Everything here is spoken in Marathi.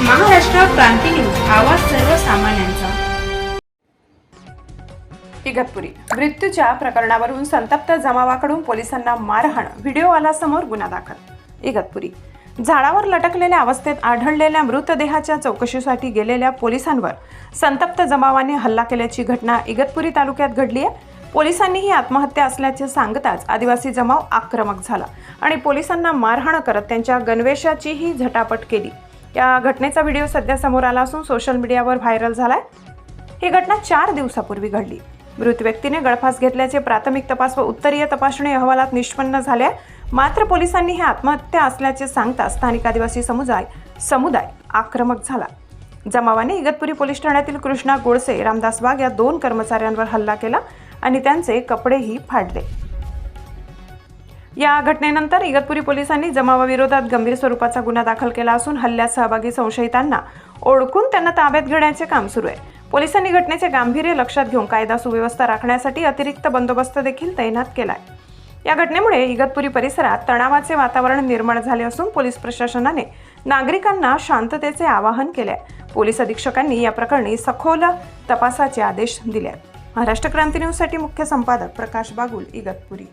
महाराष्ट्र क्रांती आवाज सर्वसामान्यांचा. इगतपुरी. मृत्यूच्या प्रकरणावरून संतप्त जमावाकडून पोलिसांना मारहाण व्हिडिओ आला गुन्हा दाखल. इगतपुरी. झाडावर लटकलेल्या अवस्थेत आढळलेल्या मृतदेहाच्या चौकशीसाठी गेलेल्या पोलिसांवर संतप्त जमावाने हल्ला केल्याची घटना इगतपुरी तालुक्यात घडली आहे पोलिसांनी ही आत्महत्या असल्याचे सांगताच आदिवासी जमाव आक्रमक झाला आणि पोलिसांना मारहाण करत त्यांच्या गणवेशाचीही झटापट केली. या घटनेचा व्हिडिओ सध्या समोर आला असून सोशल मीडियावर व्हायरल झालाय. ही घटना चार दिवसापूर्वी घडली. मृत व्यक्तीने गळफास घेतल्याचे प्राथमिक तपास व उत्तरीय तपासणी अहवालात निष्पन्न झाले मात्र पोलिसांनी हे आत्महत्या असल्याचे सांगता स्थानिक आदिवासी समुदाय समुदाय आक्रमक झाला. जमावाने इगतपुरी पोलीस ठाण्यातील कृष्णा गोडसे रामदास वाघ या दोन कर्मचाऱ्यांवर हल्ला केला आणि त्यांचे कपडेही फाडले. या घटनेनंतर इगतपुरी पोलिसांनी जमावाविरोधात गंभीर स्वरूपाचा गुन्हा दाखल केला असून हल्ल्यात सहभागी संशयितांना ओळखून त्यांना ताब्यात घेण्याचे काम सुरू आहे. पोलिसांनी घटनेचे गांभीर्य लक्षात घेऊन कायदा सुव्यवस्था राखण्यासाठी अतिरिक्त बंदोबस्त देखील तैनात केला आहे या घटनेमुळे इगतपुरी परिसरात तणावाचे वातावरण निर्माण झाले असून पोलीस प्रशासनाने नागरिकांना शांततेचे आवाहन केले पोलीस अधीक्षकांनी या प्रकरणी सखोल तपासाचे आदेश दिले आहेत. महाराष्ट्र क्रांती न्यूजसाठी मुख्य संपादक प्रकाश बागुल इगतपुरी.